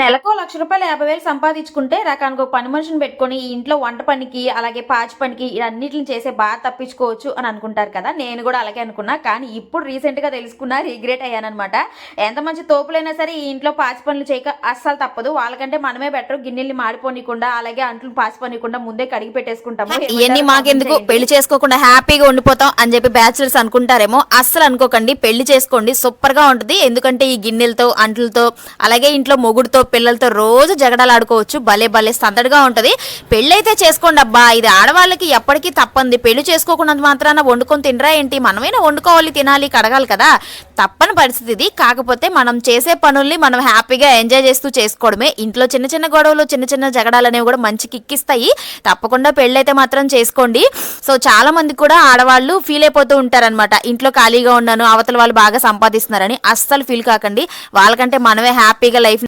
నెలకు లక్ష రూపాయలు యాభై వేలు సంపాదించుకుంటే రకానికి ఒక పని మనిషిని పెట్టుకొని ఈ ఇంట్లో వంట పనికి అలాగే పాచి పనికి అన్నిటిని చేసే బాగా తప్పించుకోవచ్చు అని అనుకుంటారు కదా. నేను కూడా అలాగే అనుకున్నా. కానీ ఇప్పుడు రీసెంట్గా తెలుసుకున్నా రిగ్రెట్ అయ్యానమాట ఎంత మంచి తోపులైనా సరే ఈ ఇంట్లో పాచి పనులు చేయక అస్సలు తప్పదు. వాళ్ళకంటే మనమే బెటర్. గిన్నెల్ని మాడిపోనీయకుండా అలాగే అంట్లు పాచి పోనీయకుండా ముందే కడిగి పెట్టేసుకుంటాము. ఇవన్నీ మాకెందుకు? పెళ్ళి చేసుకోకుండా హ్యాపీగా ఉండిపోతాం అని చెప్పి బ్యాచులర్స్ అనుకుంటారేమో. అస్సలు అనుకోకండి. పెళ్ళి చేసుకోండి. సూపర్గా ఉంటుంది. ఎందుకంటే ఈ గిన్నెలతో అంట్లతో అలాగే ఇంట్లో మొగుడుతో పిల్లలతో రోజు జగడాలు ఆడుకోవచ్చు. భలే భలే సందడిగా ఉంటుంది. పెళ్ళైతే చేసుకోండి అబ్బా. ఇది ఆడవాళ్ళకి ఎప్పటికీ తప్పంది. పెళ్ళి చేసుకోకుండా మాత్రాన వండుకొని తినరా ఏంటి? మనమైనా వండుకోవాలి తినాలి కడగాలి కదా. తప్పని పరిస్థితి ఇది. కాకపోతే మనం చేసే పనుల్ని మనం హ్యాపీగా ఎంజాయ్ చేస్తూ చేసుకోవడమే. ఇంట్లో చిన్న చిన్న గొడవలు చిన్న చిన్న జగడాలు అనేవి కూడా మంచి కిక్కిస్తాయి. తప్పకుండా పెళ్ళైతే మాత్రం చేసుకోండి. సో చాలా మంది కూడా ఆడవాళ్ళు ఫీల్ అయిపోతూ ఉంటారనమాట ఇంట్లో ఖాళీగా ఉన్నాను అవతల వాళ్ళు బాగా సంపాదిస్తున్నారని. అస్సలు ఫీల్ కాకండి. వాళ్ళకంటే మనమే హ్యాపీగా లైఫ్